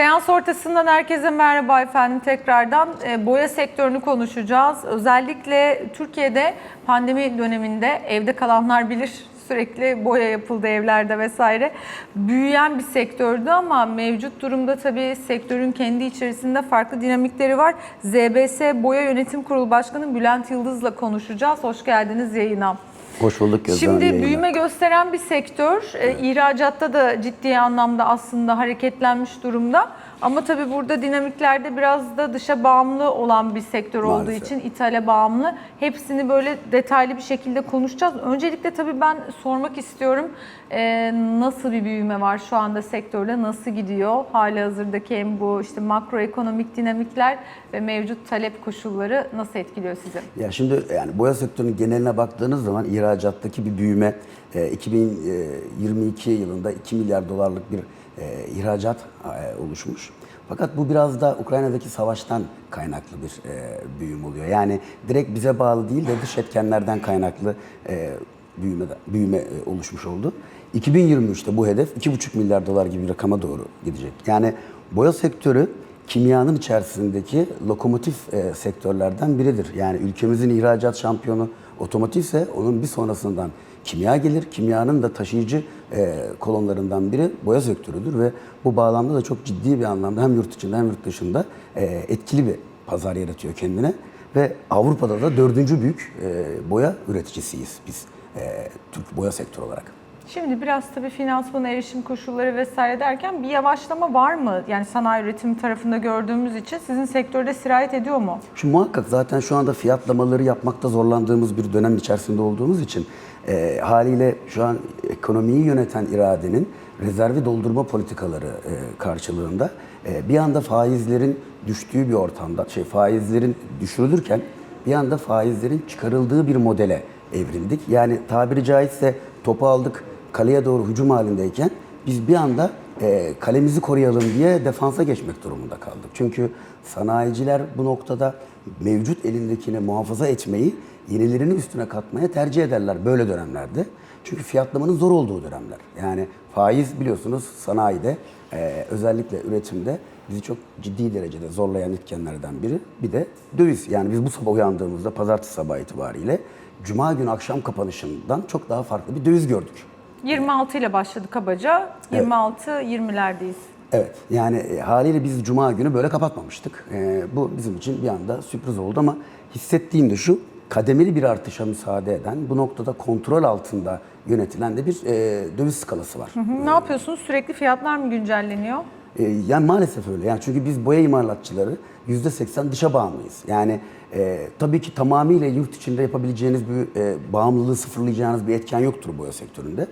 Seans ortasından herkese merhaba efendim tekrardan. E, boya sektörünü konuşacağız. Özellikle Türkiye'de pandemi döneminde evde kalanlar bilir sürekli boya yapıldı evlerde vesaire. Büyüyen bir sektördü ama mevcut durumda tabii sektörün kendi içerisinde farklı dinamikleri var. ZBS Boya Yönetim Kurulu Başkanı Bülent Yıldız'la konuşacağız. Hoş geldiniz yayına. Hoş bulduk Gözde Hanım, Şimdi yayına. büyüme gösteren bir sektör. E, ihracatta da ciddi anlamda aslında hareketlenmiş durumda. Ama tabii burada dinamiklerde biraz da dışa bağımlı olan bir sektör olduğu Maalesef. için ithale bağımlı. Hepsini böyle detaylı bir şekilde konuşacağız. Öncelikle tabii ben sormak istiyorum. e, nasıl bir büyüme var şu anda sektörde? Nasıl gidiyor? Hali hazırdaki hem bu işte makroekonomik dinamikler ve mevcut talep koşulları nasıl etkiliyor sizi? Ya şimdi yani boya sektörünün geneline baktığınız zaman ihracattaki bir büyüme e, 2022 yılında 2 milyar dolarlık bir e, ihracat e, oluşmuş. Fakat bu biraz da Ukrayna'daki savaştan kaynaklı bir e, büyüm oluyor. Yani direkt bize bağlı değil de dış etkenlerden kaynaklı e, büyüme büyüme e, oluşmuş oldu. 2023'te bu hedef 2,5 milyar dolar gibi bir rakama doğru gidecek. Yani boya sektörü kimyanın içerisindeki lokomotif e, sektörlerden biridir. Yani ülkemizin ihracat şampiyonu otomotiv ise onun bir sonrasından kimya gelir. Kimyanın da taşıyıcı e, kolonlarından biri boya sektörüdür ve bu bağlamda da çok ciddi bir anlamda hem yurt içinde hem yurt dışında e, etkili bir pazar yaratıyor kendine. Ve Avrupa'da da dördüncü büyük e, boya üreticisiyiz biz e, Türk boya sektörü olarak. Şimdi biraz tabii finansman erişim koşulları vesaire derken bir yavaşlama var mı? Yani sanayi üretimi tarafında gördüğümüz için sizin sektörde sirayet ediyor mu? Şu muhakkak zaten şu anda fiyatlamaları yapmakta zorlandığımız bir dönem içerisinde olduğumuz için e, haliyle şu an ekonomiyi yöneten iradenin rezervi doldurma politikaları e, karşılığında e, bir anda faizlerin düştüğü bir ortamda, şey faizlerin düşürülürken bir anda faizlerin çıkarıldığı bir modele evrildik. Yani tabiri caizse topu aldık kaleye doğru hücum halindeyken biz bir anda e, kalemizi koruyalım diye defansa geçmek durumunda kaldık. Çünkü sanayiciler bu noktada mevcut elindekini muhafaza etmeyi yenilerini üstüne katmaya tercih ederler böyle dönemlerde. Çünkü fiyatlamanın zor olduğu dönemler. Yani faiz biliyorsunuz sanayide e, özellikle üretimde bizi çok ciddi derecede zorlayan etkenlerden biri. Bir de döviz. Yani biz bu sabah uyandığımızda pazartesi sabahı itibariyle Cuma günü akşam kapanışından çok daha farklı bir döviz gördük. 26 ile başladı kabaca. 26 20'lerdeyiz. Evet yani e, haliyle biz cuma günü böyle kapatmamıştık. E, bu bizim için bir anda sürpriz oldu ama hissettiğim de şu kademeli bir artışa müsaade eden bu noktada kontrol altında yönetilen de bir e, döviz skalası var. Hı, Ne yapıyorsunuz? Sürekli fiyatlar mı güncelleniyor? E, yani maalesef öyle. Yani çünkü biz boya imalatçıları %80 dışa bağımlıyız. Yani e, tabii ki tamamıyla yurt içinde yapabileceğiniz bir e, bağımlılığı sıfırlayacağınız bir etken yoktur boya sektöründe.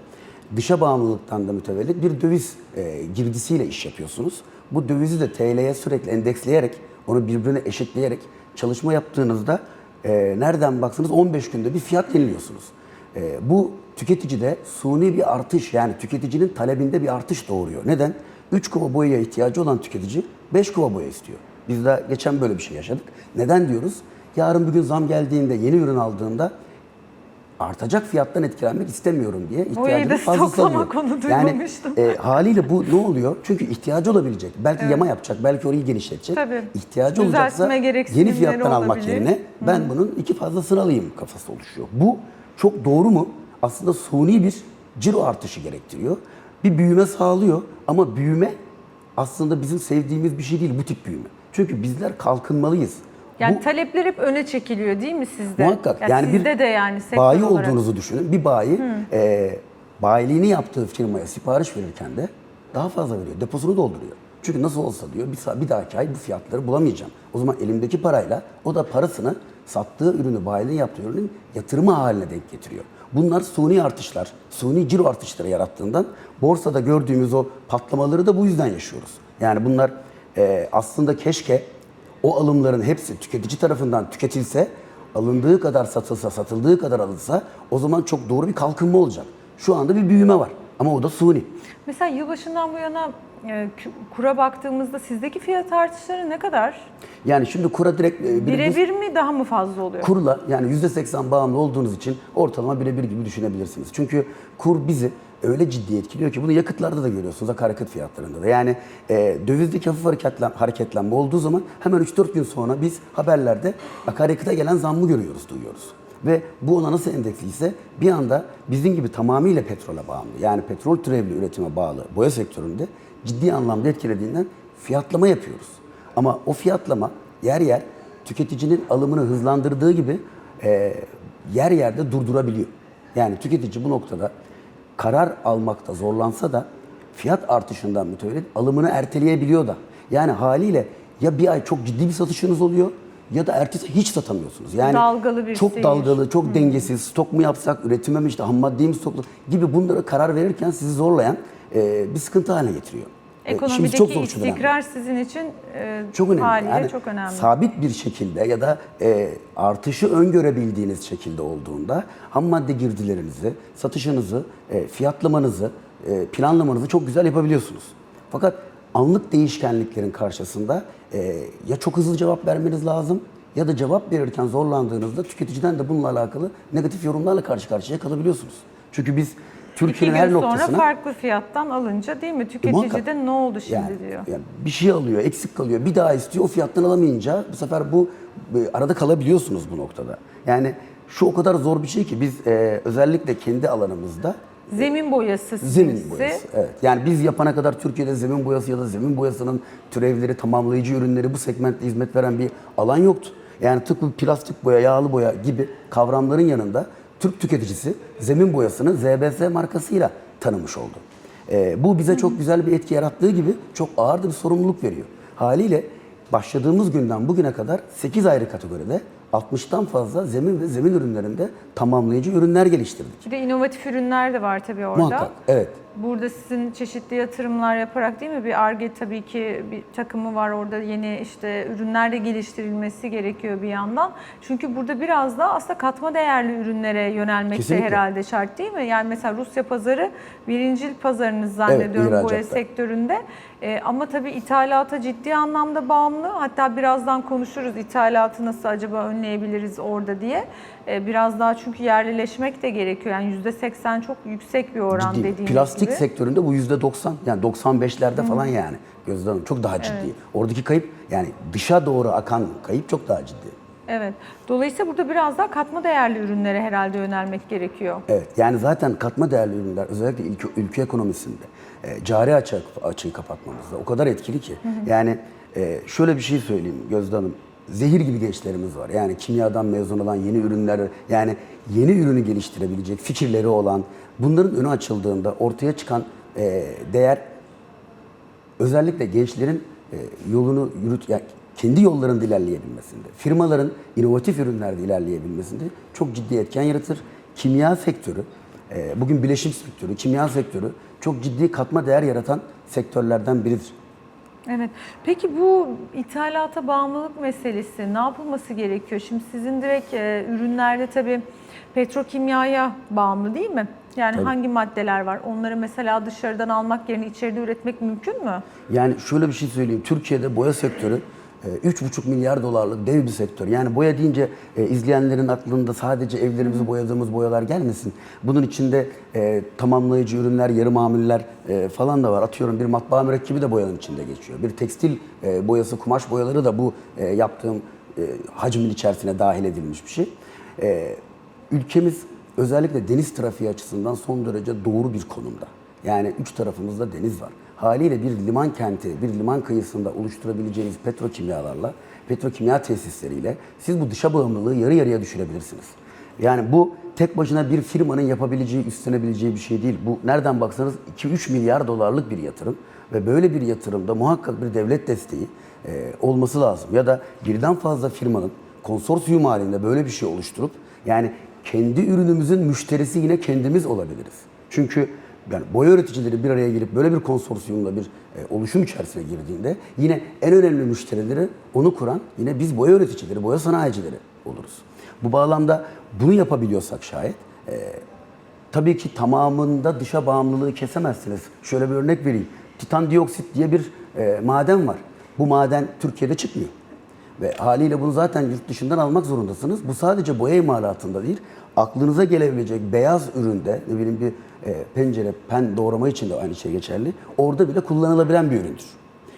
Dışa bağımlılıktan da mütevellit bir döviz e, girdisiyle iş yapıyorsunuz. Bu dövizi de TL'ye sürekli endeksleyerek, onu birbirine eşitleyerek çalışma yaptığınızda e, nereden baksanız 15 günde bir fiyat yeniliyorsunuz. E, bu tüketicide suni bir artış yani tüketicinin talebinde bir artış doğuruyor. Neden? 3 kova boyaya ihtiyacı olan tüketici 5 kova boya istiyor. Biz de geçen böyle bir şey yaşadık. Neden diyoruz? Yarın bir gün zam geldiğinde, yeni ürün aldığında artacak fiyattan etkilenmek istemiyorum diye Boyayı da ihtiyacını fazla stoklamak, salıyor. onu Yani duymamıştım. e, haliyle bu ne oluyor? Çünkü ihtiyacı olabilecek. Belki yama yapacak, belki orayı genişletecek. Tabii. İhtiyacı olacaksa yeni gereksinimleri fiyattan almak olabilir. yerine ben bunun iki fazlasını alayım kafası oluşuyor. Bu çok doğru mu? Aslında suni bir ciro artışı gerektiriyor. Bir büyüme sağlıyor ama büyüme aslında bizim sevdiğimiz bir şey değil bu tip büyüme. Çünkü bizler kalkınmalıyız. Yani Bu- talepler hep öne çekiliyor değil mi sizde? Muhakkak. Yani, yani sizde bir de yani bayi olarak. olduğunuzu düşünün. Bir bayi e, bayiliğini yaptığı firmaya sipariş verirken de daha fazla veriyor. Deposunu dolduruyor. Çünkü nasıl olsa diyor bir, bir dahaki ay bu fiyatları bulamayacağım. O zaman elimdeki parayla o da parasını sattığı ürünü, bayiliğin yaptığı ürünün yatırımı haline denk getiriyor. Bunlar suni artışlar, suni ciro artışları yarattığından borsada gördüğümüz o patlamaları da bu yüzden yaşıyoruz. Yani bunlar e, aslında keşke o alımların hepsi tüketici tarafından tüketilse, alındığı kadar satılsa, satıldığı kadar alınsa o zaman çok doğru bir kalkınma olacak. Şu anda bir büyüme var ama o da suni. Mesela yılbaşından bu yana e, kura baktığımızda sizdeki fiyat artışları ne kadar? Yani şimdi kura direkt e, Birebir mi daha mı fazla oluyor? kurla yani %80 bağımlı olduğunuz için ortalama birebir gibi düşünebilirsiniz. Çünkü kur bizi öyle ciddi etkiliyor ki bunu yakıtlarda da görüyorsunuz akaryakıt fiyatlarında da. Yani e, dövizdeki hafif hareketlen, hareketlenme olduğu zaman hemen 3-4 gün sonra biz haberlerde akaryakıta gelen zammı görüyoruz, duyuyoruz. Ve bu ona nasıl endeksliyse bir anda bizim gibi tamamıyla petrole bağımlı yani petrol türevli üretime bağlı boya sektöründe ciddi anlamda etkilediğinden fiyatlama yapıyoruz. Ama o fiyatlama yer yer tüketicinin alımını hızlandırdığı gibi e, yer yerde durdurabiliyor. Yani tüketici bu noktada karar almakta zorlansa da fiyat artışından mütevellit alımını erteleyebiliyor da. Yani haliyle ya bir ay çok ciddi bir satışınız oluyor ya da ertesi hiç satamıyorsunuz. Yani Dalgalı bir çok seyir. dalgalı, çok dengesiz, stok mu yapsak, üretime mi işte ham maddeyi mi stokla gibi bunlara karar verirken sizi zorlayan e, bir sıkıntı haline getiriyor. E, Ekonomideki çok zor istikrar sizin için e, Çok önemli. haliyle Yani çok önemli. Sabit bir şekilde ya da e, artışı öngörebildiğiniz şekilde olduğunda ham madde girdilerinizi, satışınızı, e, fiyatlamanızı, e, planlamanızı çok güzel yapabiliyorsunuz. Fakat anlık değişkenliklerin karşısında e, ya çok hızlı cevap vermeniz lazım ya da cevap verirken zorlandığınızda tüketiciden de bununla alakalı negatif yorumlarla karşı karşıya kalabiliyorsunuz. Çünkü biz İki Türkiye'nin gün her sonra noktasına farklı fiyattan alınca değil mi? Tüketici de ne oldu şimdi yani, diyor. yani bir şey alıyor, eksik kalıyor, bir daha istiyor, o fiyattan alamayınca bu sefer bu e, arada kalabiliyorsunuz bu noktada. Yani şu o kadar zor bir şey ki biz e, özellikle kendi alanımızda Zemin boyası zemin boyası. Evet. Yani biz yapana kadar Türkiye'de zemin boyası ya da zemin boyasının türevleri, tamamlayıcı ürünleri bu segmentte hizmet veren bir alan yoktu. Yani tıpkı plastik boya, yağlı boya gibi kavramların yanında Türk tüketicisi zemin boyasını ZBS markasıyla tanımış oldu. Ee, bu bize çok güzel bir etki yarattığı gibi çok ağır bir sorumluluk veriyor. Haliyle başladığımız günden bugüne kadar 8 ayrı kategoride 60'tan fazla zemin ve zemin ürünlerinde tamamlayıcı ürünler geliştirdik. Bir de inovatif ürünler de var tabii orada. Muhakkak, evet. Burada sizin çeşitli yatırımlar yaparak değil mi? Bir ARGE tabii ki bir takımı var orada yeni işte ürünler de geliştirilmesi gerekiyor bir yandan. Çünkü burada biraz da aslında katma değerli ürünlere yönelmek de Kesinlikle. herhalde şart değil mi? Yani mesela Rusya pazarı birincil pazarınız zannediyorum boya ihracatta. sektöründe. Ee, ama tabii ithalata ciddi anlamda bağımlı. Hatta birazdan konuşuruz ithalatı nasıl acaba önleyebiliriz orada diye. Ee, biraz daha çünkü yerlileşmek de gerekiyor. Yani %80 çok yüksek bir oran ciddi. dediğiniz Plastik gibi. sektöründe bu yüzde 90 yani 95'lerde falan yani Gözde Hanım çok daha ciddi. Oradaki kayıp yani dışa doğru akan kayıp çok daha ciddi. Evet. Dolayısıyla burada biraz daha katma değerli ürünlere herhalde yönelmek gerekiyor. Evet yani zaten katma değerli ürünler özellikle ülke, ülke ekonomisinde e, cari açığı, açığı kapatmamızda o kadar etkili ki. Yani e, şöyle bir şey söyleyeyim Gözde Hanım. Zehir gibi gençlerimiz var. Yani kimyadan mezun olan yeni ürünler, yani yeni ürünü geliştirebilecek fikirleri olan, bunların önü açıldığında ortaya çıkan e, değer özellikle gençlerin e, yolunu yürüt, yani kendi yollarında ilerleyebilmesinde, firmaların inovatif ürünlerde ilerleyebilmesinde çok ciddi etken yaratır. Kimya sektörü, bugün bileşim sektörü, kimya sektörü çok ciddi katma değer yaratan sektörlerden biridir. Evet. Peki bu ithalata bağımlılık meselesi ne yapılması gerekiyor? Şimdi sizin direkt e, ürünlerde tabii petrokimyaya bağımlı değil mi? Yani Tabii. hangi maddeler var? Onları mesela dışarıdan almak yerine içeride üretmek mümkün mü? Yani şöyle bir şey söyleyeyim. Türkiye'de boya sektörü 3,5 milyar dolarlık dev bir sektör. Yani boya deyince e, izleyenlerin aklında sadece evlerimizi boyadığımız boyalar gelmesin. Bunun içinde e, tamamlayıcı ürünler, yarı mamuller e, falan da var. Atıyorum bir matbaa mürekkebi de boyanın içinde geçiyor. Bir tekstil e, boyası, kumaş boyaları da bu e, yaptığım e, hacmin içerisine dahil edilmiş bir şey. E, ülkemiz özellikle deniz trafiği açısından son derece doğru bir konumda. Yani üç tarafımızda deniz var. Haliyle bir liman kenti, bir liman kıyısında oluşturabileceğiniz petrokimyalarla, petrokimya tesisleriyle siz bu dışa bağımlılığı yarı yarıya düşürebilirsiniz. Yani bu tek başına bir firmanın yapabileceği, üstlenebileceği bir şey değil. Bu nereden baksanız 2-3 milyar dolarlık bir yatırım ve böyle bir yatırımda muhakkak bir devlet desteği e, olması lazım. Ya da birden fazla firmanın konsorsiyum halinde böyle bir şey oluşturup yani kendi ürünümüzün müşterisi yine kendimiz olabiliriz. Çünkü yani boya üreticileri bir araya gelip böyle bir konsorsiyumla bir e, oluşum içerisine girdiğinde yine en önemli müşterileri onu kuran yine biz boya üreticileri, boya sanayicileri oluruz. Bu bağlamda bunu yapabiliyorsak şayet e, tabii ki tamamında dışa bağımlılığı kesemezsiniz. Şöyle bir örnek vereyim. Titan dioksit diye bir e, maden var. Bu maden Türkiye'de çıkmıyor. Ve haliyle bunu zaten yurt dışından almak zorundasınız. Bu sadece boya imalatında değil, aklınıza gelebilecek beyaz üründe, ne bileyim bir e, pencere, pen doğrama için de aynı şey geçerli. Orada bile kullanılabilen bir üründür.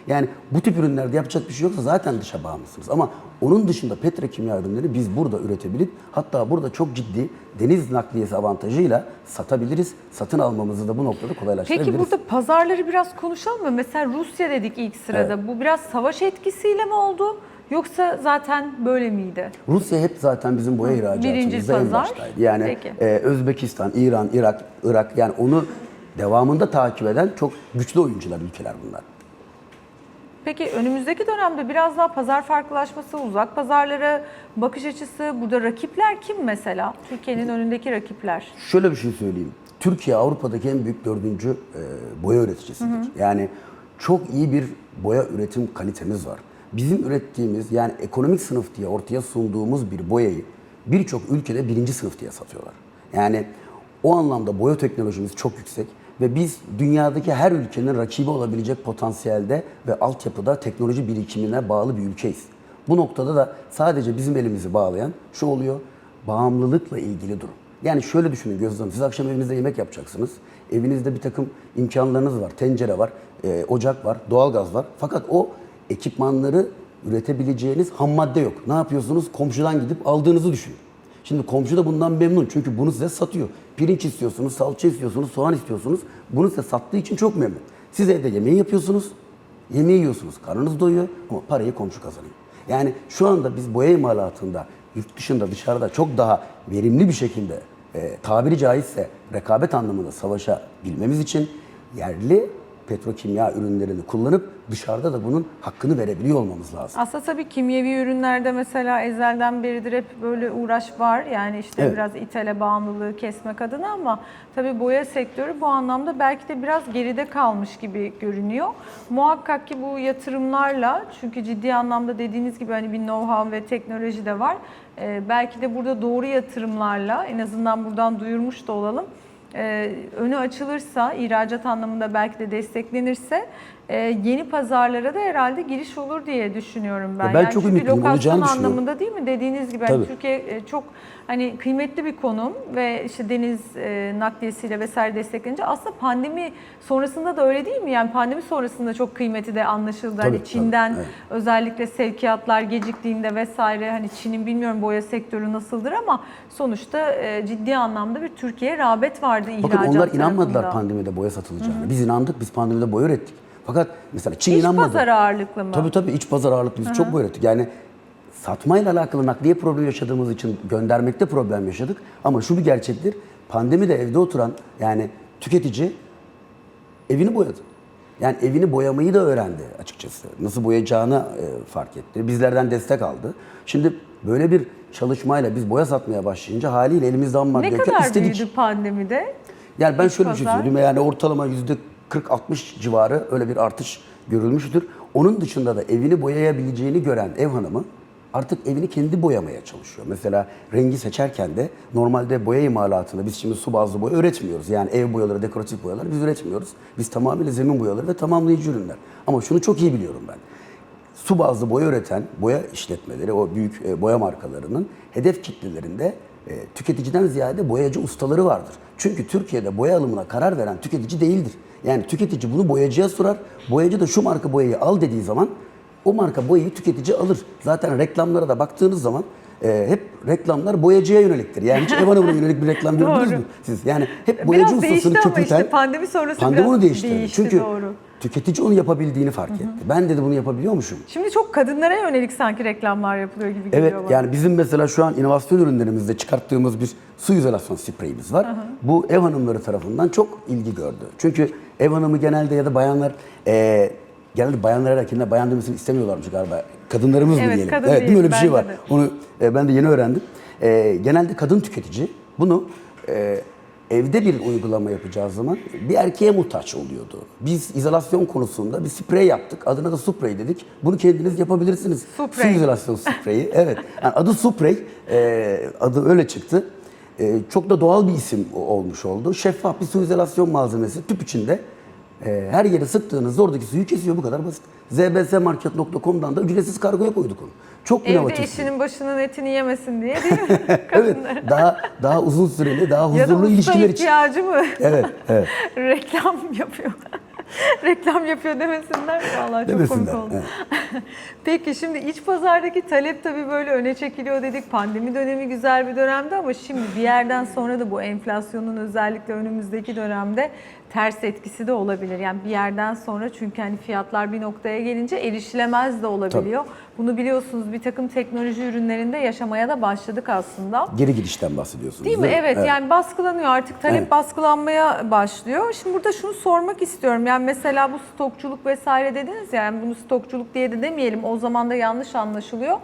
Yani bu tip ürünlerde yapacak bir şey yoksa zaten dışa bağımlısınız. Ama onun dışında petrokimya ürünleri biz burada üretebilip hatta burada çok ciddi deniz nakliyesi avantajıyla satabiliriz. Satın almamızı da bu noktada kolaylaştırabiliriz. Peki burada pazarları biraz konuşalım mı? Mesela Rusya dedik ilk sırada. Bu biraz savaş etkisiyle mi oldu? Yoksa zaten böyle miydi? Rusya hep zaten bizim boya ihracatımızda en pazar. baştaydı. Yani Peki. e, Özbekistan, İran, Irak, Irak yani onu devamında takip eden çok güçlü oyuncular ülkeler bunlar. Peki önümüzdeki dönemde biraz daha pazar farklılaşması, uzak pazarlara bakış açısı, burada rakipler kim mesela? Türkiye'nin önündeki rakipler. Şöyle bir şey söyleyeyim. Türkiye Avrupa'daki en büyük dördüncü e, boya üreticisidir. Yani çok iyi bir boya üretim kalitemiz var. Bizim ürettiğimiz yani ekonomik sınıf diye ortaya sunduğumuz bir boyayı birçok ülkede birinci sınıf diye satıyorlar. Yani o anlamda boya teknolojimiz çok yüksek ve biz dünyadaki her ülkenin rakibi olabilecek potansiyelde ve altyapıda teknoloji birikimine bağlı bir ülkeyiz. Bu noktada da sadece bizim elimizi bağlayan şu oluyor, bağımlılıkla ilgili durum. Yani şöyle düşünün Gözde Hanım, siz akşam evinizde yemek yapacaksınız. Evinizde bir takım imkanlarınız var, tencere var, e, ocak var, doğalgaz var. Fakat o ekipmanları üretebileceğiniz ham madde yok. Ne yapıyorsunuz? Komşudan gidip aldığınızı düşünün. Şimdi komşu da bundan memnun çünkü bunu size satıyor. Pirinç istiyorsunuz, salça istiyorsunuz, soğan istiyorsunuz. Bunu size sattığı için çok memnun. Siz evde yemeği yapıyorsunuz, yemeği yiyorsunuz, karnınız doyuyor ama parayı komşu kazanıyor. Yani şu anda biz boya imalatında yurt dışında dışarıda çok daha verimli bir şekilde e, tabiri caizse rekabet anlamında savaşabilmemiz için yerli petrokimya ürünlerini kullanıp dışarıda da bunun hakkını verebiliyor olmamız lazım. Aslında tabii kimyevi ürünlerde mesela ezelden beridir hep böyle uğraş var. Yani işte Evet. biraz ithale bağımlılığı kesmek adına ama tabii boya sektörü bu anlamda belki de biraz geride kalmış gibi görünüyor. Muhakkak ki bu yatırımlarla çünkü ciddi anlamda dediğiniz gibi hani bir know-how ve teknoloji de var. Ee, belki de burada doğru yatırımlarla en azından buradan duyurmuş da olalım. Ee, önü açılırsa, ihracat anlamında belki de desteklenirse e, yeni pazarlara da herhalde giriş olur diye düşünüyorum ben. Ya ben Yani çok çünkü lokasyon anlamında değil mi? Dediğiniz gibi hani Tabii. Türkiye e, çok hani kıymetli bir konum ve işte deniz e, nakliyesiyle vesaire desteklenince aslında pandemi sonrasında da öyle değil mi? Yani pandemi sonrasında çok kıymeti de anlaşıldı. Tabii, hani tabii, Çin'den evet. özellikle sevkiyatlar geciktiğinde vesaire hani Çin'in bilmiyorum boya sektörü nasıldır ama sonuçta e, ciddi anlamda bir Türkiye'ye rağbet vardı ihracat Bakın onlar inanmadılar tarafında. pandemide boya satılacağına. Biz inandık, biz pandemide boya ürettik. Fakat mesela Çin İç inanmadı. pazar ağırlıklı mı? Tabii tabii iç pazar ağırlıklı biz çok boya ürettik. Yani satmayla alakalı nakliye problemi yaşadığımız için göndermekte problem yaşadık. Ama şu bir gerçektir. Pandemide evde oturan yani tüketici evini boyadı. Yani evini boyamayı da öğrendi açıkçası. Nasıl boyayacağını e, fark etti. Bizlerden destek aldı. Şimdi böyle bir çalışmayla biz boya satmaya başlayınca haliyle elimizde ham madde ne kadar istedik. büyüdü pandemide? Yani ben İç şöyle bir şey pazar? söyleyeyim. Yani ortalama yüzde 40-60 civarı öyle bir artış görülmüştür. Onun dışında da evini boyayabileceğini gören ev hanımı artık evini kendi boyamaya çalışıyor. Mesela rengi seçerken de normalde boya imalatında biz şimdi su bazlı boya üretmiyoruz. Yani ev boyaları, dekoratif boyaları biz üretmiyoruz. Biz tamamıyla zemin boyaları ve tamamlayıcı ürünler. Ama şunu çok iyi biliyorum ben su bazlı boya üreten boya işletmeleri, o büyük e, boya markalarının hedef kitlelerinde e, tüketiciden ziyade boyacı ustaları vardır. Çünkü Türkiye'de boya alımına karar veren tüketici değildir. Yani tüketici bunu boyacıya sorar. Boyacı da şu marka boyayı al dediği zaman o marka boyayı tüketici alır. Zaten reklamlara da baktığınız zaman e, hep reklamlar boyacıya yöneliktir. Yani hiç ev hanımına yönelik bir reklam gördünüz mü siz? Yani hep boyacı Biraz değişti ustasını ama işte pandemi sonrası Pandemi biraz onu değiştirdi. değişti, Çünkü doğru. Tüketici onu yapabildiğini fark etti. Ben dedi bunu yapabiliyormuşum. Şimdi çok kadınlara yönelik sanki reklamlar yapılıyor gibi geliyor Evet bana. yani bizim mesela şu an inovasyon ürünlerimizde çıkarttığımız bir su izolasyon spreyimiz var. Bu ev hanımları tarafından çok ilgi gördü. Çünkü ev hanımı genelde ya da bayanlar eee genelde bayanlar erkekler bayan demesini istemiyorlarmış galiba. Kadınlarımız mı Evet, diyelim? kadın evet değil mi öyle bir şey var. de. Onu e, ben de yeni öğrendim. E, genelde kadın tüketici bunu e, evde bir uygulama yapacağı zaman bir erkeğe muhtaç oluyordu. Biz izolasyon konusunda bir sprey yaptık. Adına da Suprey dedik. Bunu kendiniz yapabilirsiniz. Suprey. Su izolasyon spreyi. Evet. Yani adı Suprey. E, adı öyle çıktı. E, çok da doğal bir isim olmuş oldu. Şeffaf bir su izolasyon malzemesi tüp içinde E, her yere sıktığınızda oradaki suyu kesiyor bu kadar basit. zbsmarket.com'dan da ücretsiz kargoya koyduk onu. Çok Evde inovatif. eşinin başının etini yemesin diye değil mi? Evet, daha daha uzun süreli, daha ya da huzurlu ilişkiler için. ihtiyacı mı? Evet, evet. Reklam yapıyor. Reklam yapıyor demesinler. Vallahi çok Demesinler, komik oldu. evet. Peki şimdi iç pazardaki talep tabii böyle öne çekiliyor dedik. Pandemi dönemi güzel bir dönemdi ama şimdi bir yerden sonra da bu enflasyonun özellikle önümüzdeki dönemde ters etkisi de olabilir. Yani bir yerden sonra çünkü hani fiyatlar bir noktaya gelince erişilemez de olabiliyor. Bunu biliyorsunuz bir takım teknoloji ürünlerinde yaşamaya da başladık aslında. Geri gidişten bahsediyorsunuz. Değil mi? Evet, yani baskılanıyor artık talep Evet. baskılanmaya başlıyor. Şimdi burada şunu sormak istiyorum. Yani mesela bu stokçuluk vesaire dediniz ya, yani bunu stokçuluk diye de demeyelim. O zaman da yanlış anlaşılıyor.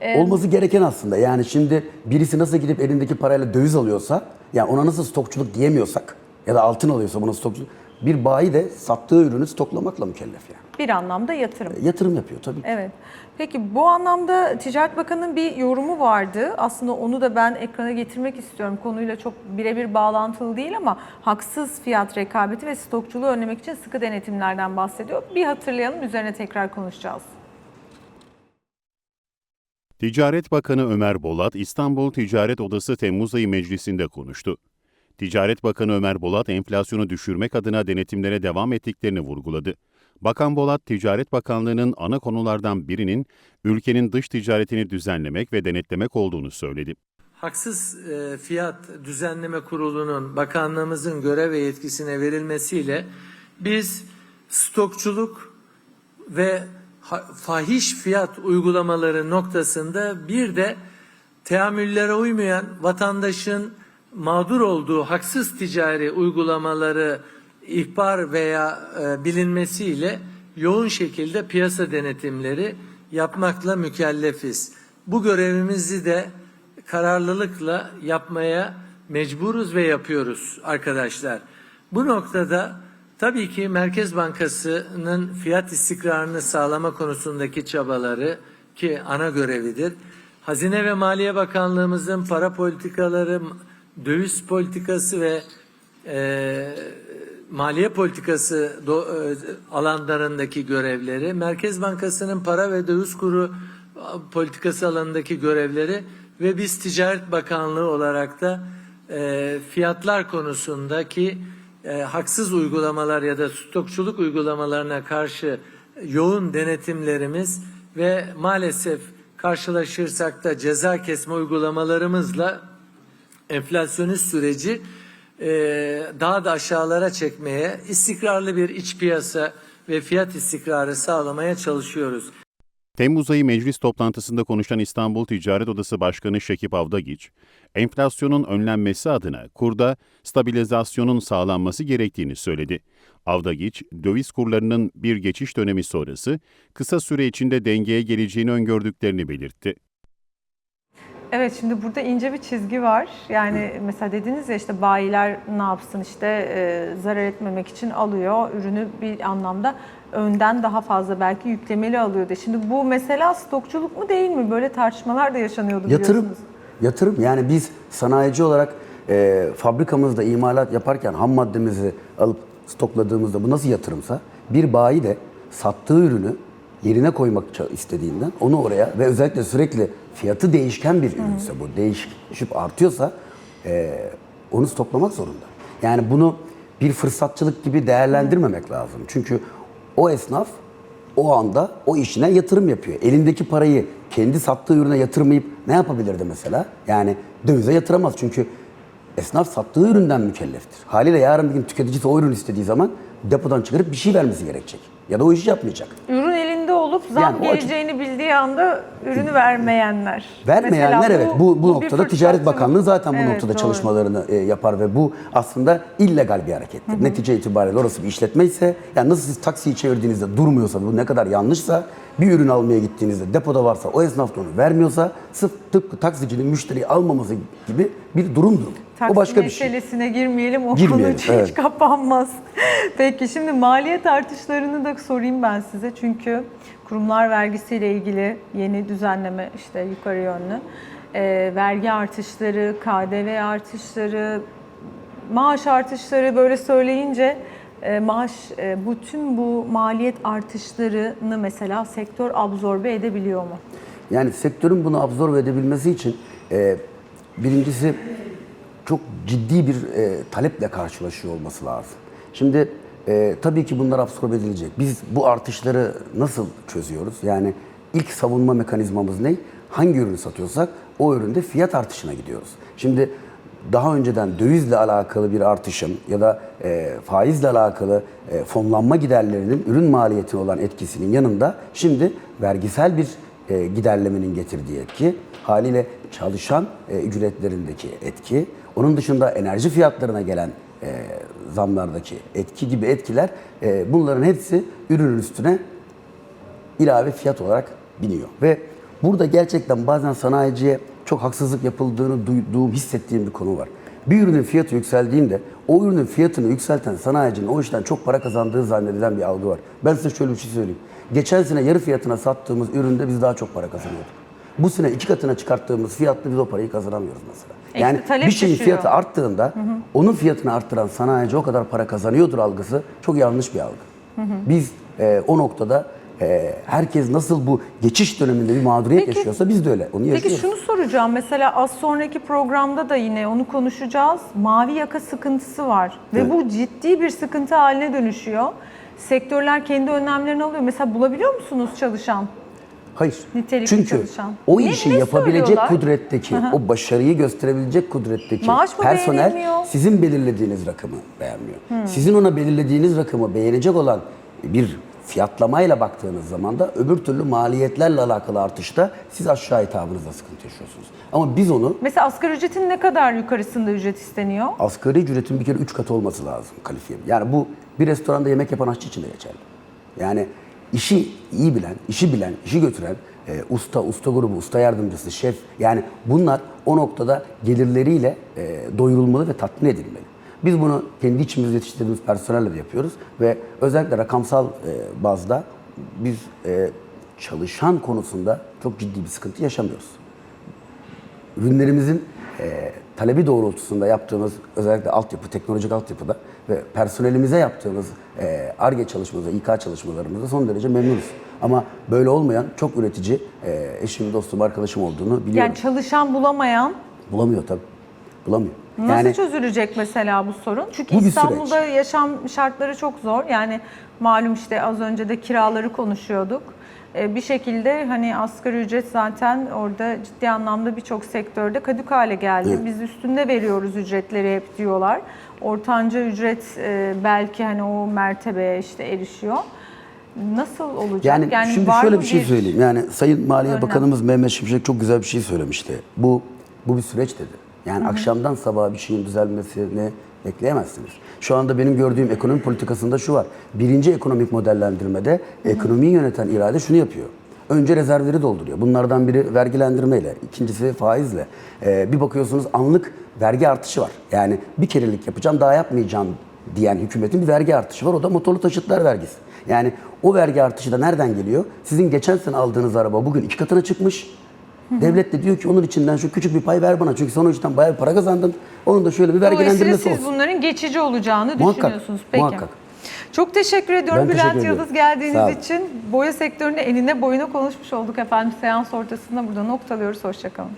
Ee, Olması gereken aslında. Yani şimdi birisi nasıl gidip elindeki parayla döviz alıyorsa, yani ona nasıl stokçuluk diyemiyorsak ya da altın alıyorsa buna stokçuluk, bir bayi de sattığı ürünü stoklamakla mükellef yani. bir anlamda yatırım. Yatırım yapıyor tabii. Evet. Peki bu anlamda Ticaret Bakanı'nın bir yorumu vardı. Aslında onu da ben ekrana getirmek istiyorum. Konuyla çok birebir bağlantılı değil ama haksız fiyat rekabeti ve stokçuluğu önlemek için sıkı denetimlerden bahsediyor. Bir hatırlayalım üzerine tekrar konuşacağız. Ticaret Bakanı Ömer Bolat, İstanbul Ticaret Odası Temmuz ayı meclisinde konuştu. Ticaret Bakanı Ömer Bolat, enflasyonu düşürmek adına denetimlere devam ettiklerini vurguladı. Bakan Bolat, Ticaret Bakanlığı'nın ana konulardan birinin ülkenin dış ticaretini düzenlemek ve denetlemek olduğunu söyledi. Haksız e, Fiyat Düzenleme Kurulu'nun bakanlığımızın görev ve yetkisine verilmesiyle biz stokçuluk ve fahiş fiyat uygulamaları noktasında bir de teamüllere uymayan vatandaşın mağdur olduğu haksız ticari uygulamaları ihbar veya e, bilinmesiyle yoğun şekilde piyasa denetimleri yapmakla mükellefiz. Bu görevimizi de kararlılıkla yapmaya mecburuz ve yapıyoruz arkadaşlar. Bu noktada tabii ki Merkez Bankası'nın fiyat istikrarını sağlama konusundaki çabaları ki ana görevidir. Hazine ve Maliye Bakanlığımızın para politikaları, döviz politikası ve e, maliye politikası do- e, alanlarındaki görevleri, Merkez Bankası'nın para ve döviz kuru politikası alanındaki görevleri ve biz Ticaret Bakanlığı olarak da e, fiyatlar konusundaki e, haksız uygulamalar ya da stokçuluk uygulamalarına karşı yoğun denetimlerimiz ve maalesef karşılaşırsak da ceza kesme uygulamalarımızla enflasyonist süreci e, daha da aşağılara çekmeye, istikrarlı bir iç piyasa ve fiyat istikrarı sağlamaya çalışıyoruz. Temmuz ayı meclis toplantısında konuşan İstanbul Ticaret Odası Başkanı Şekip Avdagiç, enflasyonun önlenmesi adına kurda stabilizasyonun sağlanması gerektiğini söyledi. Avdagiç, döviz kurlarının bir geçiş dönemi sonrası kısa süre içinde dengeye geleceğini öngördüklerini belirtti. Evet şimdi burada ince bir çizgi var. Yani mesela dediniz ya işte bayiler ne yapsın işte e, zarar etmemek için alıyor ürünü bir anlamda önden daha fazla belki yüklemeli alıyordu. Şimdi bu mesela stokçuluk mu değil mi? Böyle tartışmalar da yaşanıyordu Yatırım. biliyorsunuz. Yatırım. Yani biz sanayici olarak e, fabrikamızda imalat yaparken ham maddemizi alıp stokladığımızda bu nasıl yatırımsa bir bayi de sattığı ürünü yerine koymak istediğinden onu oraya ve özellikle sürekli fiyatı değişken bir ürünse bu değişip artıyorsa e, onu stoklamak zorunda. Yani bunu bir fırsatçılık gibi değerlendirmemek lazım. Çünkü o esnaf o anda o işine yatırım yapıyor. Elindeki parayı kendi sattığı ürüne yatırmayıp ne yapabilirdi mesela? Yani dövize yatıramaz çünkü esnaf sattığı üründen mükelleftir. Haliyle yarın bir gün tüketicisi o ürün istediği zaman depodan çıkarıp bir şey vermesi gerekecek. Ya da o işi yapmayacak. Ürün elinde olup zam Yani o açık- geleceğini bildiği anda ürünü vermeyenler. Vermeyenler Mesela evet bu, bu bir noktada. Ticaret Bakanlığı zaten bu Evet, noktada doğru. çalışmalarını e, yapar ve bu aslında illegal bir harekettir. Netice itibariyle orası bir işletme ise yani nasıl siz taksiyi çevirdiğinizde durmuyorsa bu ne kadar yanlışsa bir ürün almaya gittiğinizde depoda varsa o esnaf da onu vermiyorsa sırf tıpkı taksicinin müşteriyi almaması gibi bir durumdur. Taksi o başka bir şey. meselesine girmeyelim. O Girmeyelim, konu hiç evet. kapanmaz. Peki şimdi maliyet artışlarını da sorayım ben size. Çünkü kurumlar vergisiyle ilgili yeni düzenleme işte yukarı yönlü. Ee, vergi artışları, KDV artışları, maaş artışları böyle söyleyince e, maaş, e, bütün bu maliyet artışlarını mesela sektör absorbe edebiliyor mu? Yani sektörün bunu absorbe edebilmesi için e, birincisi çok ciddi bir e, taleple karşılaşıyor olması lazım. Şimdi e, tabii ki bunlar absorbe edilecek. Biz bu artışları nasıl çözüyoruz? Yani ilk savunma mekanizmamız ne? Hangi ürünü satıyorsak o üründe fiyat artışına gidiyoruz. Şimdi daha önceden dövizle alakalı bir artışın ya da e, faizle alakalı e, fonlanma giderlerinin ürün maliyetine olan etkisinin yanında şimdi vergisel bir e, giderlemenin getirdiği etki, haliyle çalışan e, ücretlerindeki etki, onun dışında enerji fiyatlarına gelen e, zamlardaki etki gibi etkiler e, bunların hepsi ürünün üstüne ilave fiyat olarak biniyor. Ve burada gerçekten bazen sanayiciye çok haksızlık yapıldığını duyduğum, hissettiğim bir konu var. Bir ürünün fiyatı yükseldiğinde o ürünün fiyatını yükselten sanayicinin o işten çok para kazandığı zannedilen bir algı var. Ben size şöyle bir şey söyleyeyim. Geçen sene yarı fiyatına sattığımız üründe biz daha çok para kazanıyorduk. Bu sene iki katına çıkarttığımız fiyatla biz o parayı kazanamıyoruz mesela. Yani bir şeyin düşüyor. fiyatı arttığında onun fiyatını arttıran sanayici o kadar para kazanıyordur algısı çok yanlış bir algı. Biz e, o noktada e, herkes nasıl bu geçiş döneminde bir mağduriyet Peki- yaşıyorsa biz de öyle. Onu Peki yaşıyoruz. şunu soracağım. Mesela az sonraki programda da yine onu konuşacağız. Mavi yaka sıkıntısı var ve Evet. bu ciddi bir sıkıntı haline dönüşüyor. Sektörler kendi önlemlerini alıyor. Mesela bulabiliyor musunuz çalışan? Hayır. Nitelikli Çünkü çalışan. o Ne- işi ne yapabilecek söylüyorlar? kudretteki, o başarıyı gösterebilecek kudretteki Maaş mı personel beğenilmiyor? sizin belirlediğiniz rakamı beğenmiyor. Sizin ona belirlediğiniz rakamı beğenecek olan bir fiyatlamayla baktığınız zaman da öbür türlü maliyetlerle alakalı artışta siz aşağı hitabınızda sıkıntı yaşıyorsunuz. Ama biz onu Mesela asgari ücretin ne kadar yukarısında ücret isteniyor? asgari ücretin bir kere 3 katı olması lazım kalifiye. Yani bu bir restoranda yemek yapan aşçı için de geçerli. Yani işi iyi bilen, işi bilen, işi götüren e, usta, usta grubu, usta yardımcısı, şef yani bunlar o noktada gelirleriyle e, doyurulmalı ve tatmin edilmeli. Biz bunu kendi içimizde yetiştirdiğimiz personelle de yapıyoruz ve özellikle rakamsal e, bazda biz e, çalışan konusunda çok ciddi bir sıkıntı yaşamıyoruz ürünlerimizin e, talebi doğrultusunda yaptığımız özellikle altyapı, teknolojik altyapıda ve personelimize yaptığımız e, ARGE çalışmalarımızda, İK çalışmalarımızda son derece memnunuz. Ama böyle olmayan çok üretici e, eşim, dostum, arkadaşım olduğunu biliyorum. Yani çalışan bulamayan Bulamıyor tabii. Bulamıyor. Nasıl yani çözülecek mesela bu sorun? Çünkü Bu İstanbul'da yaşam şartları çok zor. Yani malum işte az önce de kiraları konuşuyorduk. Ee, Bir şekilde hani asgari ücret zaten orada ciddi anlamda birçok sektörde kadük hale geldi. Biz üstünde veriyoruz ücretleri hep diyorlar. Ortanca ücret e, belki hani o mertebeye işte erişiyor. Nasıl olacak? Yani, şimdi var şöyle bir şey söyleyeyim. Yani Sayın Maliye Önlem. Bakanımız Mehmet Şimşek çok güzel bir şey söylemişti. Bu bu bir süreç dedi. Yani akşamdan sabaha bir şeyin düzelmesini bekleyemezsiniz. Şu anda benim gördüğüm ekonomi politikasında şu var. Birinci ekonomik modellendirmede ekonomiyi yöneten irade şunu yapıyor. Önce rezervleri dolduruyor. Bunlardan biri vergilendirmeyle, ikincisi faizle. Ee, bir bakıyorsunuz anlık vergi artışı var. Yani bir kerelik yapacağım daha yapmayacağım diyen hükümetin bir vergi artışı var. O da motorlu taşıtlar vergisi. Yani o vergi artışı da nereden geliyor? Sizin geçen sene aldığınız araba bugün iki katına çıkmış. Devlet de diyor ki onun içinden şu küçük bir pay ver bana. Çünkü işten bayağı bir para kazandın. Onun da şöyle bir vergilendirmesi siz olsun. bunların geçici olacağını Muhakkak, düşünüyorsunuz. Peki. muhakkak. Çok teşekkür ediyorum Ben teşekkür Bülent ediyorum. Yıldız geldiğiniz için. Boya sektöründe enine boyuna konuşmuş olduk efendim. Seans ortasında burada noktalıyoruz. Hoşçakalın.